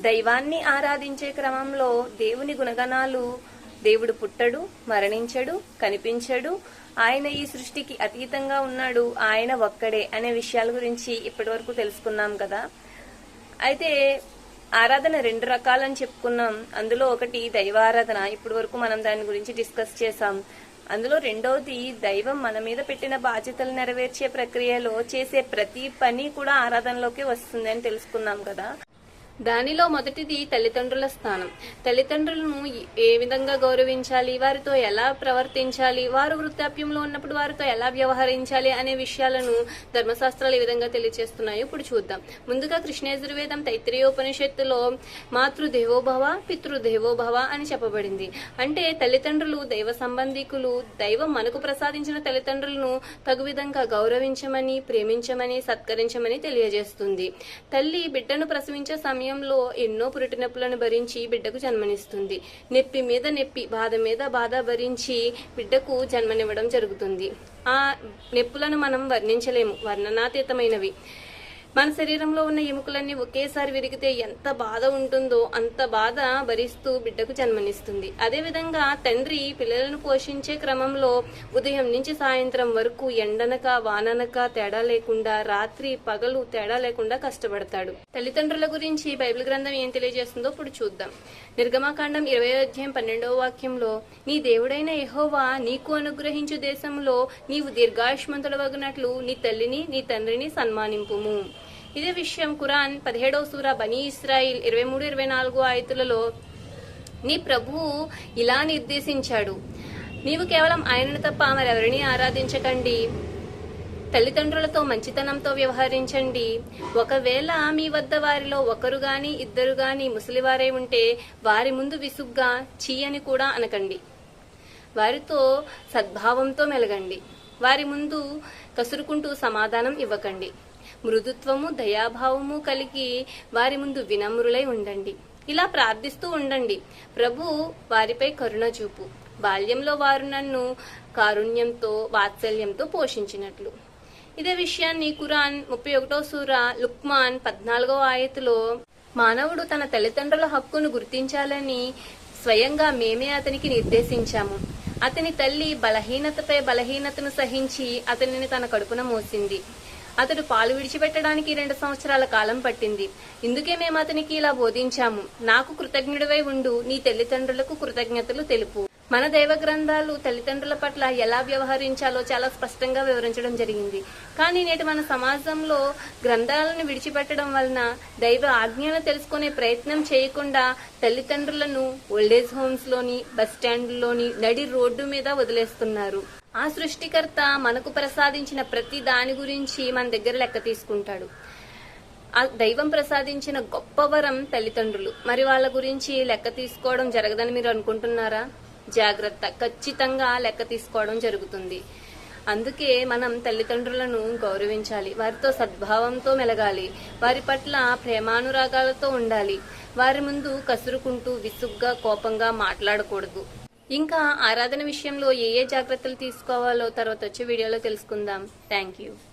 దైవాన్ని ఆరాధించే క్రమంలో దేవుని గుణగణాలు దేవుడు పుట్టడు మరణించడు కనిపించడు. ఆయన ఈ సృష్టికి అతీతంగా ఉన్నాడు. ఆయన ఒక్కడే అనే విషయాల గురించి ఇప్పటి వరకు తెలుసుకున్నాం కదా. అయితే ఆరాధన రెండు రకాలని చెప్పుకున్నాం. అందులో ఒకటి దైవారాధన. ఇప్పటి వరకు మనం దాని గురించి డిస్కస్ చేసాం అందులో రెండవది దైవం మన మీద పెట్టిన బాధ్యతలు నెరవేర్చే ప్రక్రియలో చేసే ప్రతి పని కూడా ఆరాధనలోకి వస్తుంది అని తెలుసుకున్నాం కదా. దానిలో మొదటిది తల్లిదండ్రుల స్థానం. తల్లిదండ్రులను ఏ విధంగా గౌరవించాలి? వారితో ఎలా ప్రవర్తించాలి? వారు వృద్ధాప్యంలో ఉన్నప్పుడు వారితో ఎలా వ్యవహరించాలి అనే విషయాలను ధర్మశాస్త్రాలు ఏ విధంగా తెలియజేస్తున్నాయో ఇప్పుడు చూద్దాం. ముందుగా కృష్ణయజుర్వేదం తైత్రీయోపనిషత్తులో మాతృదేవోభవ పితృదేవోభవ అని చెప్పబడింది. అంటే తల్లిదండ్రులు దైవ సంబంధికులు దైవం మనకు ప్రసాదించిన తల్లిదండ్రులను తగు విధంగా గౌరవించమని ప్రేమించమని సత్కరించమని తెలియజేస్తుంది. తల్లి బిడ్డను ప్రసవించే సమయంలో ఎన్నో పురిటినొప్పులను భరించి బిడ్డకు జన్మనిస్తుంది. నొప్పి మీద నొప్పి బాధ మీద బాధ భరించి బిడ్డకు జన్మనివ్వడం జరుగుతుంది. ఆ నొప్పులను మనం వర్ణించలేము. వర్ణనాతీతమైనవి. మన శరీరంలో ఉన్న ఎముకలన్నీ ఒకేసారి విరిగితే ఎంత బాధ ఉంటుందో అంత బాధ భరిస్తూ బిడ్డకు జన్మనిస్తుంది. అదేవిధంగా తండ్రి పిల్లలను పోషించే క్రమంలో ఉదయం నుంచి సాయంత్రం వరకు ఎండనక వాననక తేడా లేకుండా రాత్రి పగలు తేడా లేకుండా కష్టపడతాడు. తల్లిదండ్రుల గురించి బైబిల్ గ్రంథం ఏం తెలియజేస్తుందో ఇప్పుడు చూద్దాం. నిర్గమాకాండం ఇరవై అధ్యాయం పన్నెండవ వాక్యంలో నీ దేవుడైన ఎహోవా నీకు అనుగ్రహించు దేశంలో నీవు దీర్ఘాయుష్మంతుడవగినట్లు నీ తల్లిని నీ తండ్రిని సన్మానింపుము. ఇదే విషయం కురాన్ పదిహేడవ సూర బనీ ఇస్రాయిల్ ఇరవై మూడు ఇరవై నాలుగు ఆయతులలో నీ ప్రభువు ఇలా నిర్దేశించాడు. నీవు కేవలం ఆయనను తప్ప మరెవరిని ఆరాధించకండి. తల్లిదండ్రులతో మంచితనంతో వ్యవహరించండి. ఒకవేళ మీ వద్ద వారిలో ఒకరు గాని ఇద్దరు గాని ముసలివారై ఉంటే వారి ముందు విసుగ్గా చీ అని కూడా అనకండి. వారితో సద్భావంతో మెలగండి. వారి ముందు కసురుకుంటూ సమాధానం ఇవ్వకండి. మృదుత్వము దయాభావము కలిగి వారి ముందు వినమ్రులై ఉండండి. ఇలా ప్రార్థిస్తూ ఉండండి. ప్రభు వారిపై కరుణ చూపు. బాల్యంలో వారు నన్ను కారుణ్యంతో వాత్సల్యంతో పోషించినట్లు. ఇదే విషయాన్ని కురాన్ ముప్పై ఒకటో సూర లుక్మాన్ పద్నాలుగో ఆయతులో మానవుడు తన తల్లిదండ్రుల హక్కును గుర్తించాలని స్వయంగా మేమే అతనికి నిర్దేశించాము. అతని తల్లి బలహీనతపై బలహీనతను సహించి అతనిని తన కడుపున మోసింది. అతడు పాలు విడిచిపెట్టడానికి రెండు సంవత్సరాల కాలం పట్టింది. ఇందుకే మేము అతనికి ఇలా బోధించాము. నాకు కృతజ్ఞుడివై ఉండు నీ తల్లిదండ్రులకు కృతజ్ఞతలు తెలుపు. మన దైవ గ్రంథాలు తల్లిదండ్రుల పట్ల ఎలా వ్యవహరించాలో చాలా స్పష్టంగా వివరించడం జరిగింది. కానీ నేటి మన సమాజంలో గ్రంథాలను విడిచిపెట్టడం వలన దైవ ఆజ్ఞలను తెలుసుకునే ప్రయత్నం చేయకుండా తల్లిదండ్రులను ఓల్డేజ్ హోమ్స్లోని బస్ స్టాండ్లోని నడి రోడ్డు మీద వదిలేస్తున్నారు. ఆ సృష్టికర్త మనకు ప్రసాదించిన ప్రతి దాని గురించి మన దగ్గర లెక్క తీసుకుంటాడు. ఆ దైవం ప్రసాదించిన గొప్ప వరం తల్లిదండ్రులు. మరి వాళ్ళ గురించి లెక్క తీసుకోవడం జరగదని మీరు అనుకుంటున్నారా? జాగ్రత్త ఖచ్చితంగా లెక్క తీసుకోవడం జరుగుతుంది. అందుకే మనం తల్లిదండ్రులను గౌరవించాలి వారితో సద్భావంతో మెలగాలి వారి పట్ల ప్రేమానురాగాలతో ఉండాలి వారి ముందు కసురుకుంటూ విసుగ్గా కోపంగా మాట్లాడకూడదు. ఇంకా ఆరాధన విషయంలో ఏ ఏ జాగ్రత్తలు తీసుకోవాలో తర్వాత వచ్చే వీడియోలో తెలుసుకుందాం. Thank you